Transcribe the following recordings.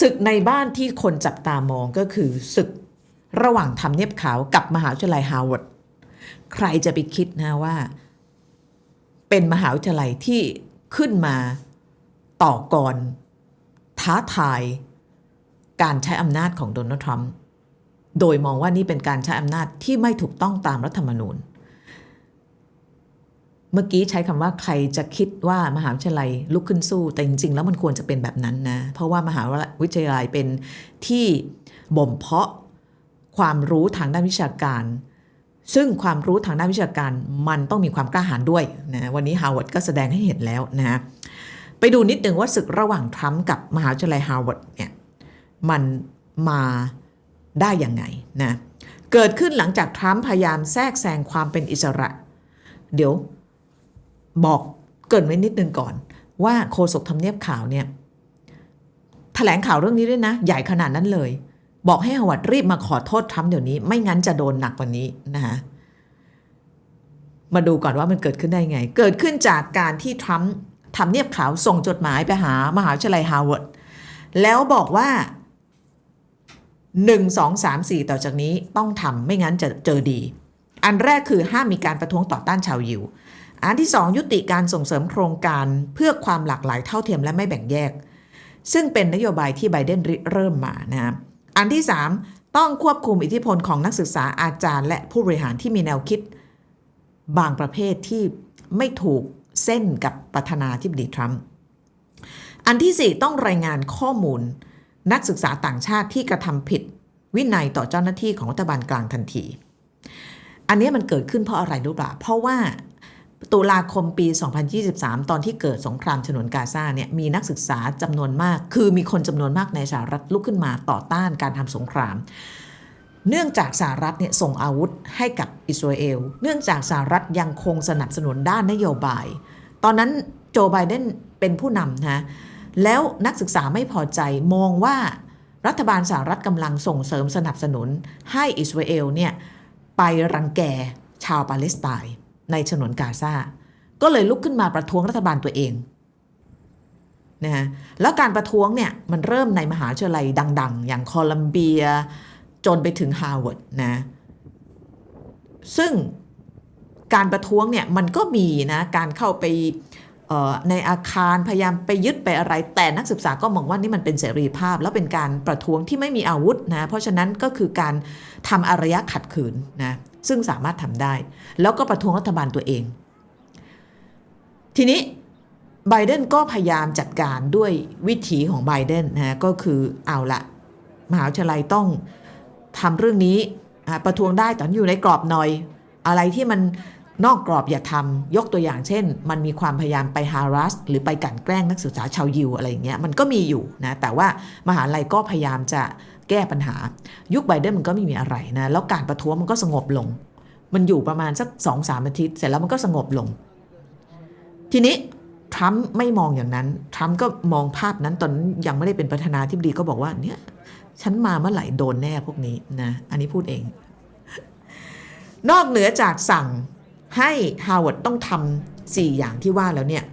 ศึกในบ้านที่คนจับตามองก็คือศึกระหว่างทำเนียบขาวกับมหาวิทยาลัยฮาร์วาร์ดใครจะไปคิดนะว่า เป็นมหาวิทยาลัยที่ขึ้นมาต่อกรท้าทายการใช้อำนาจของโดนัลด์ทรัมป์โดยมองว่านี่เป็นการใช้อำนาจที่ไม่ถูกต้องตามรัฐธรรมนูญ เมื่อกี้ใช้คำว่าใครจะคิดว่ามหาวิทยาลัยลุกขึ้นสู้ แต่จริง ๆ แล้วมันควรจะเป็นแบบนั้นนะ เพราะว่ามหาวิทยาลัยเป็นที่บ่มเพาะความรู้ทางด้านวิชาการ ซึ่งความรู้ทางด้านวิชาการมันต้องมีความกล้าหาญด้วยนะวันนี้ฮาร์วาร์ดก็แสดงให้เห็นแล้วนะไปดูนิดหนึ่งว่าศึกระหว่างทรัมป์กับมหาวิทยาลัยฮาร์วาร์ดเนี่ยมันมาได้ยังไงนะเกิดขึ้นหลังจากทรัมป์พยายามแทรกแซงความเป็นอิสระ เดี๋ยว บอกเกินไว้นิดนึงก่อน ว่าโฆษกทำเนียบข่าวเนี่ยแถลงข่าวเรื่องนี้ด้วยนะ ใหญ่ขนาดนั้นเลย บอกให้ฮาวาดรีบมาขอโทษทรัมป์เดี๋ยวนี้ ไม่งั้นจะโดนหนักกว่านี้นะคะมาดูก่อนว่ามันเกิดขึ้นได้ไง เกิดขึ้นจากการที่ทรัมป์ทำเนียบขาวส่งจดหมายไปหามหาวิทยาลัยฮาร์วาร์ดแล้วบอกว่า 1 2 3 4 ต่อจากนี้ต้องทำไม่งั้นจะเจอดี อันแรกคือห้ามมีการประท้วงต่อต้านชาวยิว อันที่ 2 ยุติการส่งเสริมโครงการเพื่อความหลากหลายเท่าเทียมและไม่แบ่งแยก ซึ่งเป็นนโยบายที่ไบเดนเริ่มมานะอันที่ 3 ต้องควบคุมอิทธิพลของนักศึกษาอาจารย์ และผู้บริหารที่มีแนวคิด บางประเภทที่ไม่ถูกเส้นกับประธานาธิบดีทรัมป์อันที่ 4 ต้องรายงานข้อมูล นักศึกษาต่างชาติที่กระทำผิด วินัยต่อเจ้าหน้าที่ของรัฐบาลกลางทันที อันนี้มันเกิดขึ้นเพราะอะไรรู้ปล่าเพราะว่า ตุลาคมปี 2023 ตอนที่เกิดสงครามฉนวนกาซาเนี่ยมีนักศึกษาจำนวนมาก คือมีคนจำนวนมากในสหรัฐลุกขึ้นมาต่อต้านการทำสงคราม เนื่องจากสหรัฐเนี่ยส่งอาวุธให้กับอิสราเอล เนื่องจากสหรัฐยังคงสนับสนุนด้านนโยบาย ตอนนั้นโจไบเดนเป็นผู้นำนะแล้วนักศึกษาไม่พอใจมองว่ารัฐบาลสหรัฐกำลังส่งเสริมสนับสนุนให้อิสราเอลเนี่ยไปรังแกชาวปาเลสไตน์ ในฉนวนกาซาก็เลยลุกขึ้นมาประท้วงรัฐบาลตัวเองนะฮะแล้วการประท้วงเนี่ยมันเริ่มในมหาวิทยาลัยดัง ๆ อย่างโคลัมเบีย จนไปถึงฮาร์วาร์ดนะซึ่งการประท้วงเนี่ยมันก็มีนะการเข้าไปในอาคารพยายามไปยึดไปอะไร แต่นักศึกษาก็มองว่านี่มันเป็นเสรีภาพ แล้วเป็นการประท้วงที่ไม่มีอาวุธนะเพราะฉะนั้นก็คือการทำอารยะขัดขืนนะ ซึ่งสามารถทำได้ แล้วก็ประท้วงรัฐบาลตัวเอง ทีนี้ไบเดนก็พยายามจัดการด้วยวิถีของไบเดนนะก็คือเอาละมหาวิทยาลัยต้องทำเรื่องนี้ประท้วงได้แต่อยู่ในกรอบหน่อย อะไรที่มันนอกกรอบอย่าทำยกตัวอย่างเช่น มันมีความพยายามไปฮารัส หรือไปกันแกล้งนักศึกษาชาวยิวอะไรอย่างเงี้ยมันก็มีอยู่นะแต่ว่ามหาลัยก็พยายามจะ แก้ปัญหา ยุคไบเดนมันก็ไม่มีอะไรนะ แล้วการประท้วงมันก็สงบลง มันอยู่ประมาณสักสองสามอาทิตย์ เสร็จแล้วมันก็สงบลง ทีนี้ทรัมป์ไม่มองอย่างนั้น ทรัมป์ก็มองภาพนั้นตอนยังไม่ได้เป็นประธานาธิบดีก็บอกว่าเนี่ยฉันมาเมื่อไหร่โดนแน่พวกนี้นะ อันนี้พูดเอง นอกเหนือจากสั่งให้ฮาวเวิร์ดต้องทำสี่อย่างที่ว่าแล้วเนี่ย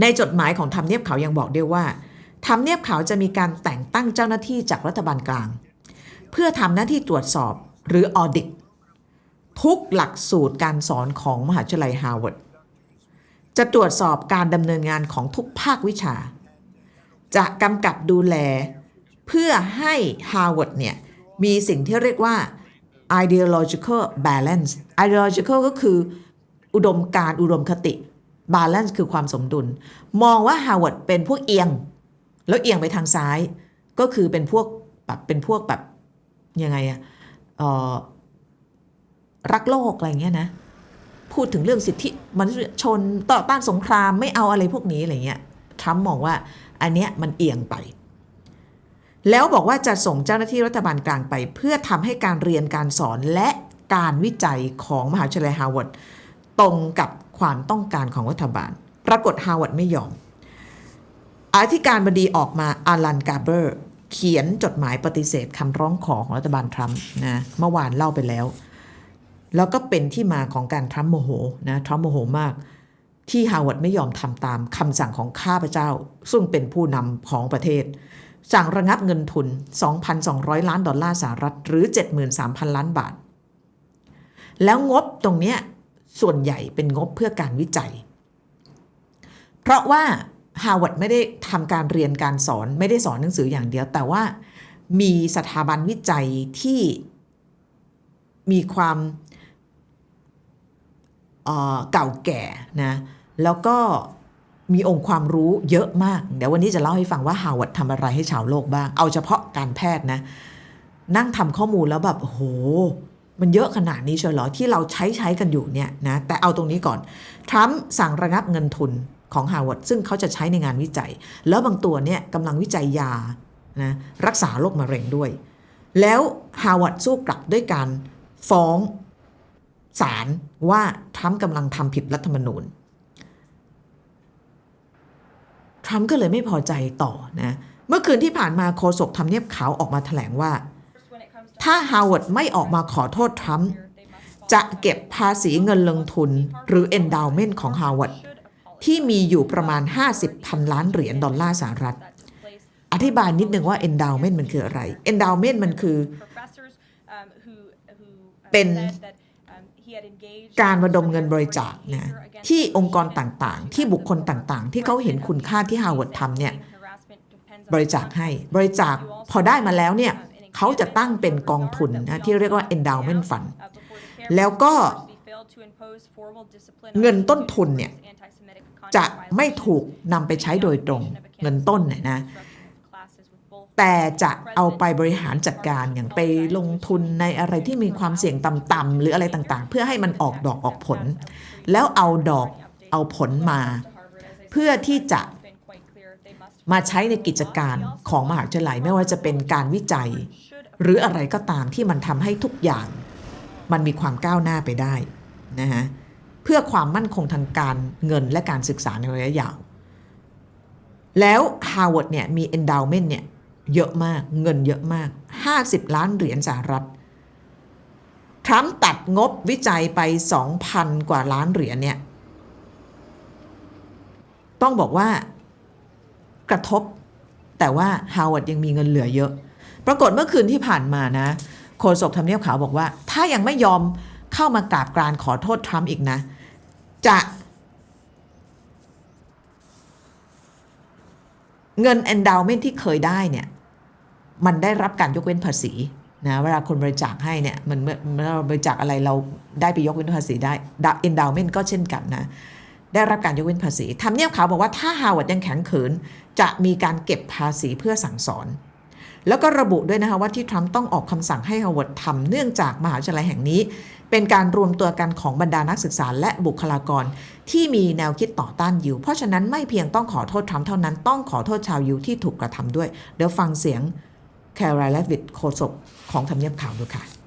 ในจดหมายของทำเนียบเขายังบอกด้วยว่า ทำเนียบขาวจะมีการแต่งตั้งเจ้าหน้าที่จากรัฐบาลกลาง เพื่อทำหน้าที่ตรวจสอบหรือออดิตทุกหลักสูตรการสอนของมหาวิทยาลัยฮาร์วาร์ดจะตรวจสอบการดำเนินงานของทุกภาควิชา จะกำกับดูแล เพื่อให้ฮาร์วาร์ดเนี่ยมีสิ่งที่เรียกว่า ideological balance ideological ก็คืออุดมการอุดมคติ balance คือความสมดุล มองว่าฮาร์วาร์ดเป็นพวกเอียง แล้วเอียงไปทางซ้าย ก็คือเป็นพวกแบบเป็นพวกแบบยังไงอะรักโลกอะไรเงี้ยนะ พูดถึงเรื่องสิทธิมนุษยชนต่อต้านสงครามไม่เอาอะไรพวกนี้อะไรเงี้ยทรัมป์มองว่าอันเนี้ยมันเอียงไป แล้วบอกว่าจะส่งเจ้าหน้าที่รัฐบาลกลางไป เพื่อทำให้การเรียนการสอนและการวิจัยของมหาวิทยาลัยฮาร์วาร์ดตรงกับความต้องการของรัฐบาล ปรากฏฮาร์วาร์ดไม่ยอม อธิการบดีออกมาอารันกาเบอร์ เขียนจดหมายปฏิเสธคำร้องขอของรัฐบาลทรัมป์นะเมื่อวานเล่าไปแล้ว แล้วก็เป็นที่มาของการทรัมป์โมโหนะทรัมป์โมโหมากที่ฮาร์วาร์ดไม่ยอมทำตามคำสั่งของข้าพเจ้า ซึ่งเป็นผู้นำของประเทศ สั่งระงับเงินทุน 2,200 ล้านดอลลาร์สหรัฐ หรือ 73,000 ล้านบาท แล้วงบตรงเนี้ยส่วนใหญ่เป็นงบเพื่อการวิจัย เพราะว่า ฮาร์วาร์ดไม่ได้ทำการเรียนการสอนไม่ได้สอนหนังสืออย่างเดียว แต่ว่ามีสถาบันวิจัยที่มีความเเก่าแก่นะแล้วก็มีองค์ความรู้เยอะมาก เดี๋ยววันนี้จะเล่าให้ฟังว่าฮาวาร์ดทำอะไรให้ชาวโลกบ้าง เอาเฉพาะการแพทย์นะ นั่งทำข้อมูลแล้วแบบโห มันเยอะขนาดนี้เชียวหรอที่เราใช้ใช้กันอยู่เนี่ยนะ แต่เอาตรงนี้ก่อน ทรัมป์สั่งระงับเงินทุน ของฮาร์วาร์ซึ่งเขาจะใช้ในงานวิจัย แล้วบางตัวเนี่ยกำลังวิจัยยานะรักษาโรคมะเร็งด้วย แล้วฮาร์วาร์สู้กลับด้วยการฟ้องศาลว่าทรัมป์กำลังทำผิดรัฐธรรมนูญทรัมป์ก็เลยไม่พอใจต่อนะเมื่อคืนที่ผ่านมาโฆษกทำเนียบขาวออกมาแถลงว่า ถ้าฮาวเวิร์ดไม่ออกมาขอโทษทรัมป์จะเก็บภาษีเงินลงทุนหรือ endowment ของฮาวเวิร์ด ที่มีอยู่ประมาณ 50พันล้านเหรียญดอลลาร์สหรัฐ อธิบายนิดนึงว่า endowment มันคืออะไร endowment มันคือ เป็นการระดมเงินบริจาคนะที่องค์กรต่างๆ ที่บุคคลต่างๆ ที่เขาเห็นคุณค่าที่ฮาวเวิร์ดทำเนี่ยบริจาคให้บริจาคพอได้มาแล้วเนี่ยเขาจะตั้งเป็นกองทุนนะที่เรียกว่า endowment fund แล้วก็เงินต้นทุนเนี่ย จะไม่ถูกนำไปใช้โดยตรงเงินต้นเนี่ยนะแต่จะเอาไปบริหารจัดการอย่างไปลงทุนในอะไรที่มีความเสี่ยงต่ำๆหรืออะไรต่างๆ เพื่อให้มันออกดอกออกผล แล้วเอาดอกเอาผลมา เพื่อที่จะมาใช้ในกิจการของมหาวิทยาลัยไม่ว่าจะเป็นการวิจัย หรืออะไรก็ตามที่มันทำให้ทุกอย่าง มันมีความก้าวหน้าไปได้นะฮะ พื่อความมั่นคงทางการเงินและการศึกษาในระยะยาว แล้ว Harvard เนี่ยมี endowment เนี่ยเยอะมากเงินเยอะมาก 50 ล้านเหรียญสหรัฐทรัมป์ตัดงบวิจัยไป 2,000 กว่าล้านเหรียญเนี่ยต้องบอกว่ากระทบแต่ว่าฮาวเวิร์ดยังมีเงินเหลือเยอะ ปรากฏเมื่อคืนที่ผ่านมานะโฆษกทำเนียบขาวบอกว่า ถ้ายังไม่ยอมเข้ามากราบกรานขอโทษทรัมป์อีกนะ จะเงิน endowment ที่เคยได้เนี่ย มันได้รับการยกเว้นภาษีนะเวลาคนบริจาคให้เนี่ยมันเมื่อเราบริจาคอะไรเราได้ไปยกเว้นภาษีได้ endowment ก็เช่นกันนะ ได้รับการยกเว้นภาษีทำเนียบขาวบอกว่าถ้าฮาวเวิร์ดยังแข็งขืน จะมีการเก็บภาษีเพื่อสั่งสอน แล้วก็ระบุด้วยนะคะว่าที่ทรัมป์ต้องออกคำสั่งให้ฮาวเวิร์ดทำเนื่องจากมหาวิทยาลัยแห่งนี้ เป็นการรวมตัวกันของบรรดานักศึกษาและบุคลากร ที่มีแนวคิดต่อต้านยิว เพราะฉะนั้นไม่เพียงต้องขอโทษทรัมป์เท่านั้นต้องขอโทษชาวยิวที่ถูกกระทำด้วย เดี๋ยวฟังเสียงแคลรไลน์และวิดโคศกของทำเนียบขาวดูค่ะ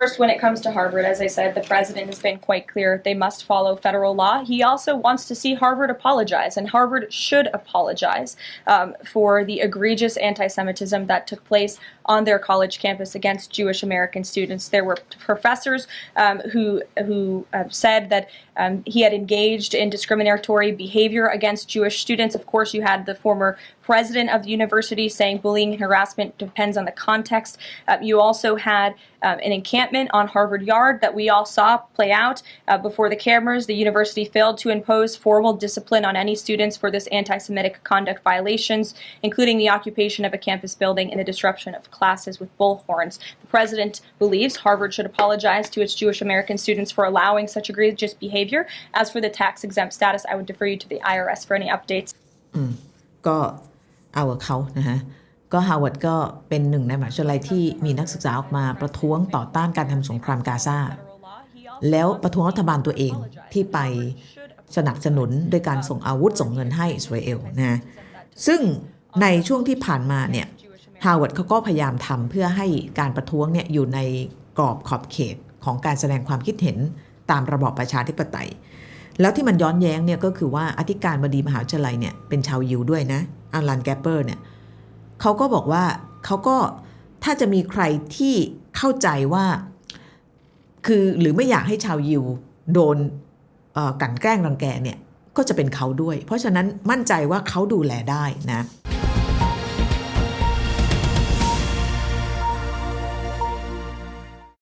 First, when it comes to Harvard, as I said, the president has been quite clear they must follow federal law. He also wants to see Harvard apologize, and Harvard should apologize um, for the egregious anti Semitism that took place on their college campus against Jewish American students. There were professors um, who, who uh, said that um, he had engaged in discriminatory behavior against Jewish students. Of course, you had the former president of the university saying bullying and harassment depends on the context. Uh, you also had um, an encampment on Harvard Yard that we all saw play out uh, before the cameras. The university failed to impose formal discipline on any students for this anti Semitic conduct violations, including the occupation of a campus building and the disruption of classes with bullhorns. The president believes Harvard should apologize to its Jewish American students for allowing such egregious behavior. As for the tax exempt status, I would defer you to the IRS for any updates. ก็เอากับเขานะฮะ ก็ฮาวเวิร์ดก็เป็นหนึ่งในมหาวิทยาลัยที่มีนักศึกษาออกมาประท้วงต่อต้านการทำสงครามกาซาแล้วประท้วงรัฐบาลตัวเองที่ไปสนับสนุนโดยการส่งอาวุธส่งเงินให้อิสราเอลนะซึ่งในช่วงที่ผ่านมาเนี่ยฮาวเวิร์ดเขาก็พยายามทำเพื่อให้การประท้วงเนี่ยอยู่ในกรอบขอบเขตของการแสดงความคิดเห็นตามระบอบประชาธิปไตย แล้วที่มันย้อนแย้งเนี่ยก็คือว่าอธิการบดีมหาวิทยาลัยเนี่ยเป็นชาวยิวด้วยนะอารันแกปเปอร์เนี่ย เขาก็บอกว่าเขาก็ถ้าจะมีใครที่เข้าใจว่า คือหรือไม่อยากให้ชาวยิวโดนกันแกล้งรังแกเนี่ยก็จะเป็นเขาด้วย เพราะฉะนั้นมั่นใจว่าเขาดูแลได้นะ